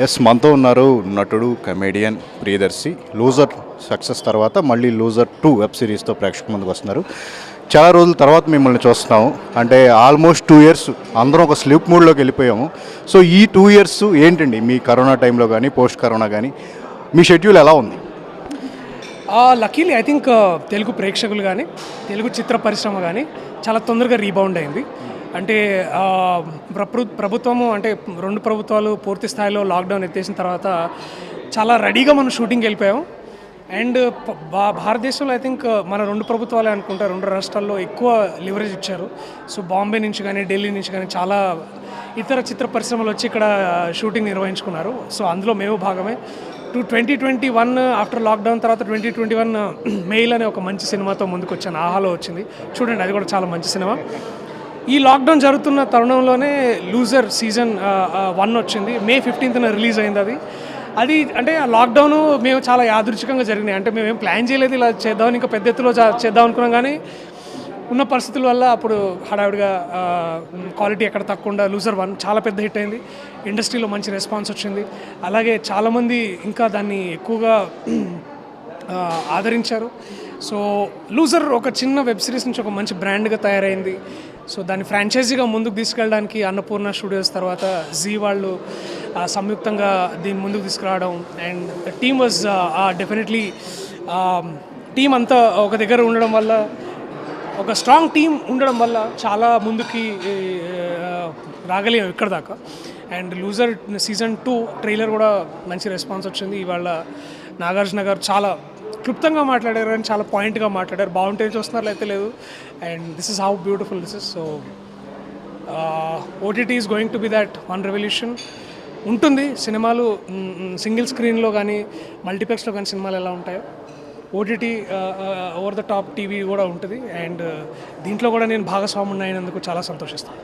Yes మనతో ఉన్నారు నటుడు కమేడియన్ ప్రియదర్శి లూజర్ సక్సెస్ తర్వాత మళ్ళీ లూజర్ టూ వెబ్ సిరీస్తో ప్రేక్షకు ముందుకు వస్తున్నారు. చాలా రోజుల తర్వాత మిమ్మల్ని చూస్తున్నాము. అంటే ఆల్మోస్ట్ టూ ఇయర్స్ అందరం ఒక స్లిప్ మూడ్లోకి వెళ్ళిపోయాము. సో ఈ టూ ఇయర్స్ ఏంటండి? మీ కరోనా టైంలో కానీ పోస్ట్ కరోనా కానీ మీ షెడ్యూల్ ఎలా ఉంది? లక్కీలీ ఐ థింక్ తెలుగు ప్రేక్షకులు కానీ తెలుగు చిత్ర పరిశ్రమ కానీ చాలా తొందరగా రీబౌండ్ అయింది. అంటే ప్రభు ప్రభుత్వము అంటే రెండు ప్రభుత్వాలు పూర్తి స్థాయిలో లాక్డౌన్ ఎత్తేసిన తర్వాత చాలా రెడీగా మనం షూటింగ్కి వెళ్ళిపోయాం. అండ్ భారతదేశంలో ఐ థింక్ మన రెండు ప్రభుత్వాలే అనుకుంటా రెండు రాష్ట్రాల్లో ఎక్కువ లివరేజ్ ఇచ్చారు. సో బాంబే నుంచి కానీ ఢిల్లీ నుంచి కానీ చాలా ఇతర చిత్ర పరిశ్రమలు వచ్చి ఇక్కడ షూటింగ్ నిర్వహించుకున్నారు. సో అందులో మేము భాగమే. Two twenty twenty one after lockdown తర్వాత ట్వంటీ ట్వంటీ వన్ మెయిల్ అనే ఒక మంచి సినిమాతో ముందుకు వచ్చాను ఆహాలో వచ్చింది. చూడండి అది కూడా చాలా మంచి సినిమా. ఈ లాక్డౌన్ జరుగుతున్న తరుణంలోనే లూజర్ సీజన్ వన్ వచ్చింది. మే ఫిఫ్టీన్త్న రిలీజ్ అయింది అది. అది అంటే ఆ లాక్డౌన్ మేము చాలా యాదృచ్ఛికంగా జరిగినాయి. అంటే మేము ఏం ప్లాన్ చేయలేదు ఇలా చేద్దామని ఇంకా పెద్ద ఎత్తులో చేద్దాం అనుకున్నాం కానీ ఉన్న పరిస్థితుల వల్ల అప్పుడు హడావిడిగా క్వాలిటీ ఎక్కడ తక్కువ లూజర్ వన్ చాలా పెద్ద హిట్ అయింది. ఇండస్ట్రీలో మంచి రెస్పాన్స్ వచ్చింది. అలాగే చాలామంది ఇంకా దాన్ని ఎక్కువగా ఆదరించారు. సో లూజర్ ఒక చిన్న వెబ్ సిరీస్ నుంచి ఒక మంచి బ్రాండ్గా తయారైంది. సో దాన్ని ఫ్రాంచైజీగా ముందుకు తీసుకెళ్ళడానికి అన్నపూర్ణ స్టూడియోస్ తర్వాత జీ వాళ్ళు సంయుక్తంగా దీన్ని ముందుకు తీసుకురావడం and team was definitely team అంతా ఒక దగ్గర ఉండడం వల్ల ఒక స్ట్రాంగ్ టీం ఉండడం వల్ల చాలా ముందుకి రాగలేము రాగలిగాం ఇక్కడ దాకా. And loser season two trailer కూడా మంచి రెస్పాన్స్ వచ్చింది. ఇవాళ నాగార్జున గారు చాలా క్లుప్తంగా మాట్లాడారు అని చాలా పాయింట్గా మాట్లాడారు. బాగుంటే చూస్తున్నారు అయితే లేదు and this is how beautiful this is so OTT is going to be that one revolution ఉంటుంది. సినిమాలు సింగిల్ స్క్రీన్లో కానీ మల్టీప్లెక్స్లో కానీ సినిమాలు ఎలా ఉంటాయో. OTT over the top TV కూడా ఉంటుంది. అండ్ uh, దీంట్లో కూడా నేను భాగస్వాముని అయినందుకు చాలా సంతోషిస్తాను.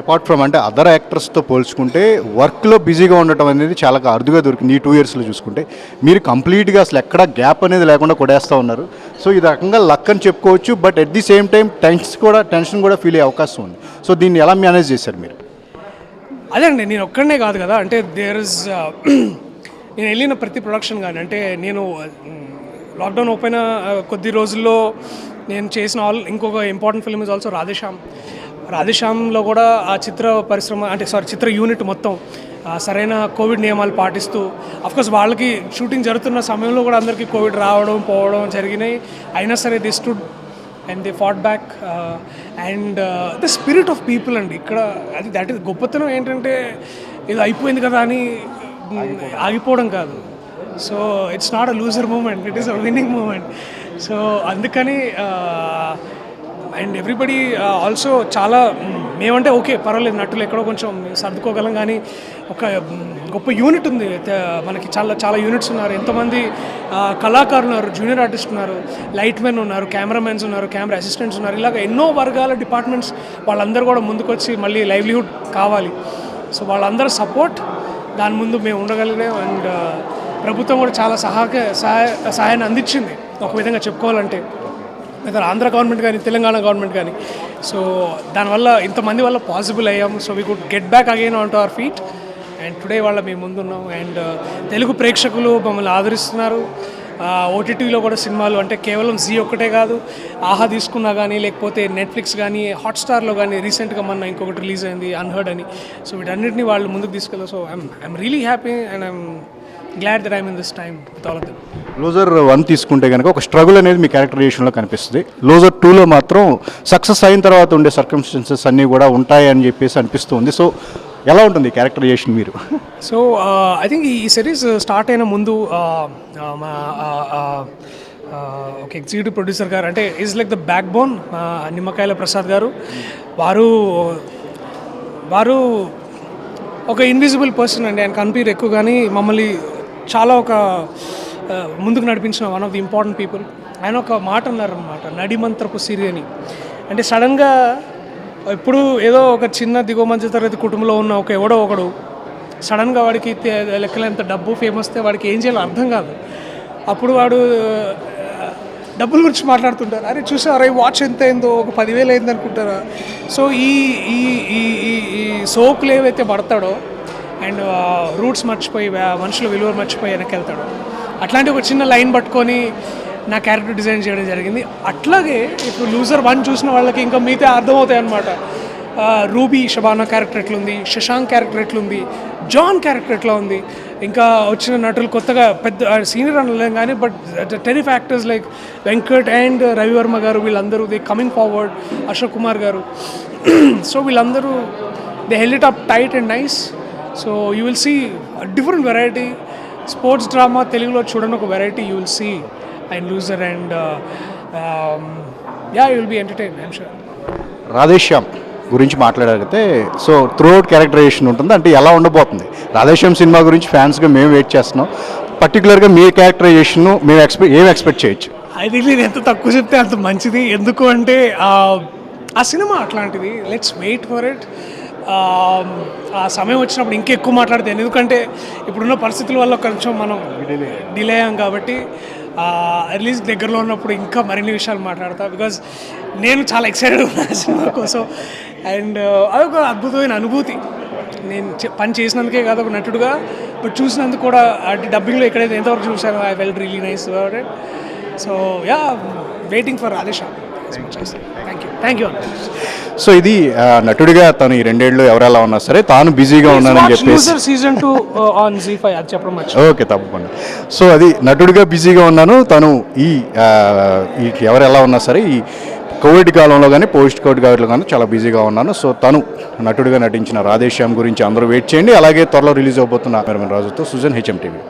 అపార్ట్ ఫ్రమ్ అంటే అదర్ యాక్టర్స్తో పోల్చుకుంటే వర్క్లో బిజీగా ఉండటం అనేది చాలా అరుదుగా దొరికింది ఈ టూ ఇయర్స్లో చూసుకుంటే. మీరు కంప్లీట్గా అసలు ఎక్కడ గ్యాప్ అనేది లేకుండా కొడేస్తూ ఉన్నారు. సో ఈ రకంగా లక్ అని చెప్పుకోవచ్చు but at the same time tense కూడా టెన్షన్ కూడా ఫీల్ అయ్యే అవకాశం ఉంది. సో దీన్ని ఎలా మేనేజ్ చేశారు మీరు? అదే అండి నేను ఒక్కడనే కాదు కదా. అంటే దేర్ ఇస్ uh, నేను వెళ్ళిన ప్రతి ప్రొడక్షన్ కానీ అంటే నేను లాక్డౌన్ ఓపెన్ uh, కొద్ది రోజుల్లో నేను చేసిన ఆల్ ఇంకొక important film is also Radhe Shyam రాధేశ్యామ్లో కూడా ఆ చిత్ర పరిశ్రమ అంటే సారీ చిత్ర యూనిట్ మొత్తం సరైన కోవిడ్ నియమాలు పాటిస్తూ అఫ్కోర్స్ వాళ్ళకి షూటింగ్ జరుగుతున్న సమయంలో కూడా అందరికీ కోవిడ్ రావడం పోవడం జరిగినాయి. అయినా సరే the stood and they fought back and the spirit of people అండి. ఇక్కడ అది దట్ ఇస్ గొప్పతనం ఏంటంటే ఇది అయిపోయింది కదా అని ఆగిపోవడం. కాదు. So it's not a loser moment it is a winning moment so అందుకని అండ్ ఎవ్రీబడి ఆల్సో చాలా మేమంటే ఓకే పర్వాలేదు నటులు ఎక్కడో కొంచెం సర్దుకోగలం కానీ ఒక గొప్ప యూనిట్ ఉంది. మనకి చాలా చాలా యూనిట్స్ ఉన్నారు. ఎంతోమంది కళాకారులు ఉన్నారు జూనియర్ ఆర్టిస్ట్ ఉన్నారు లైట్ మెన్ ఉన్నారు కెమెరామెన్స్ ఉన్నారు కెమెరా అసిస్టెంట్స్ ఉన్నారు. ఇలాగ ఎన్నో వర్గాల డిపార్ట్మెంట్స్ వాళ్ళందరూ కూడా ముందుకొచ్చి మళ్ళీ లైవ్లీహుడ్ కావాలి. సో వాళ్ళందరూ సపోర్ట్ దాని ముందు మేము ఉండగలిగాం అండ్ ప్రభుత్వం కూడా చాలా సహాయ సహాయ సహాయాన్ని అందించింది. ఒక విధంగా చెప్పుకోవాలంటే. ఇతర ఆంధ్ర గవర్నమెంట్ కానీ తెలంగాణ గవర్నమెంట్ కానీ. సో దానివల్ల ఇంతమంది వల్ల పాసిబుల్ అయ్యాము so we could get back again on to our feet and today వాళ్ళ మేము ముందున్నాం. అండ్ uh, తెలుగు ప్రేక్షకులు మమ్మల్ని ఆదరిస్తున్నారు. ఓటీటీలో కూడా సినిమాలు అంటే కేవలం జీ ఒక్కటే కాదు. ఆహా తీసుకున్నా కానీ లేకపోతే నెట్ఫ్లిక్స్ కానీ హాట్స్టార్లో కానీ రీసెంట్గా మొన్న ఇంకొకటి రిలీజ్ అయింది అన్హర్డ్ అని. సో వీటన్నిటిని వాళ్ళు ముందుకు తీసుకెళ్ళారు. So I'm I'm really happy and I'm glad that I'm in this time with all of them loser one తీసుకుంటే కనుక ఒక స్ట్రగుల్ అనేది మీ క్యారెక్టరైజేషన్లో కనిపిస్తుంది. లూజర్ టూలో మాత్రం సక్సెస్ అయిన తర్వాత ఉండే సర్కమ్స్టెన్సెస్ అన్నీ కూడా ఉంటాయి అని చెప్పేసి అనిపిస్తుంది. సో ఎలా ఉంటుంది క్యారెక్టరైజేషన్ మీరు? సో ఐ థింక్ ఈ సిరీస్ స్టార్ట్ అయిన ముందు uh, uh, మా uh, ఒక ఎగ్జిక్యూటివ్ ప్రొడ్యూసర్ గారు అంటే is like the backbone Nimmakayala Prasad గారు. వారు వారు ఒక ఇన్విజిబుల్ పర్సన్ అండి. ఆయన కనిపించారు ఎక్కువ కానీ మమ్మల్ని చాలా ఒక ముందుకు నడిపించిన one of the important people ఆయన ఒక మాట అన్నారనమాట నడిమంత్రపు సిరి అని. అంటే సడన్గా ఎప్పుడు ఏదో ఒక చిన్న దిగువ మధ్య తరగతి కుటుంబంలో ఉన్న ఒక ఎవడో ఒకడు సడన్గా వాడికి లెక్కలేంత డబ్బు ఫేమస్ వాడికి ఏం చేయాలో అర్థం కాదు. అప్పుడు వాడు డబ్బుల గురించి మాట్లాడుతుంటారు. అరే చూసారా ఈ వాచ్ ఎంత అయిందో ఒక పదివేలు అయింది అనుకుంటారా సో ఈ ఈ ఈ ఈ ఈ సోకులు ఏవైతే పడతాడో అండ్ రూట్స్ మర్చిపోయి మనుషులు మనుషుల విలువ మర్చిపోయి వెనక్కి వెళ్తాడు అట్లాంటి ఒక చిన్న లైన్ పట్టుకొని నా క్యారెక్టర్ డిజైన్ చేయడం జరిగింది. అట్లాగే ఇప్పుడు లూజర్ వన్ చూసిన వాళ్ళకి ఇంకా మిగతా అర్థమవుతాయి అనమాట రూబీ షబానా క్యారెక్టర్ ఎట్లుంది? శశాంక్ క్యారెక్టర్ ఎట్లుంది? జాన్ క్యారెక్టర్ ఎట్లా ఉంది? ఇంకా వచ్చిన నటులు కొత్తగా పెద్ద సీనియర్ అనలేం కానీ but terrific actors like Venkat and Ravi Varma గారు వీళ్ళందరూ they coming forward Ashok Kumar గారు. సో వీళ్ళందరూ they held it up tight and nice. So you will see different variety sports drama తెలుగులో చూడని ఒక variety you will see and loser and yeah you will be entertain I'm sure Radhe Shyam గురించి మాట్లాడగలిగితే so throughout characterisation ఉంటుంది. అంటే ఎలా ఉండబోతుంది? Radhe Shyam cinema గురించి ఫ్యాన్స్గా మేము వెయిట్ చేస్తున్నాం. పర్టికులర్గా మీ క్యారెక్టరైజేషన్ మేము ఎక్స్పెక్ట్ ఏం ఎక్స్పెక్ట్ చేయొచ్చు? ఐ థింక్ నేను ఎంత తక్కువ చెప్తే అంత మంచిది. ఎందుకు అంటే ఆ, ఆ సినిమా అట్లాంటిది. లెట్స్ వెయిట్ ఫర్ ఇట్ ఆ సమయం వచ్చినప్పుడు ఇంకెక్కువ మాట్లాడతాను. ఎందుకంటే ఇప్పుడున్న పరిస్థితుల వల్ల కొంచెం మనం డిలే అయ్యాం కాబట్టి రిలీజ్ దగ్గరలో ఉన్నప్పుడు ఇంకా మరిన్ని విషయాలు మాట్లాడతా. బికాజ్ నేను చాలా ఎక్సైటెడ్ ఉన్నా సినిమా కోసం. అండ్ అదొక అద్భుతమైన అనుభూతి. నేను పని చేసినందుకే కాదు ఒక నటుడుగా బట్ చూసినందుకు కూడా అంటే డబ్బింగ్లో ఎక్కడైతే ఎంతవరకు చూశాను I well really nice so yeah waiting for ఆదేశ థ్యాంక్ యూ సో ఇది నటుడిగా తను ఈ రెండేళ్ళు ఎవరెలా ఉన్నా సరే తాను బిజీగా ఉన్నానని చెప్పేసి season two on Zee five అది చెప్పడం ఓకే తప్పకుండా. సో అది నటుడిగా బిజీగా ఉన్నాను తను ఈ ఆ, ఈ ఎవరు ఎలా ఉన్నా సరే ఈ కోవిడ్ కాలంలో కానీ పోస్ట్ కోవిడ్ కాలంలో కానీ చాలా బిజీగా ఉన్నాను. సో తను నటుడిగా నటించిన రాధేశ్యామ్ గురించి అందరూ వెయిట్ చేయండి. అలాగే త్వరలో రిలీజ్ అవబోతున్న రాజుతో సుజన్ హెచ్ఎం టీవీ.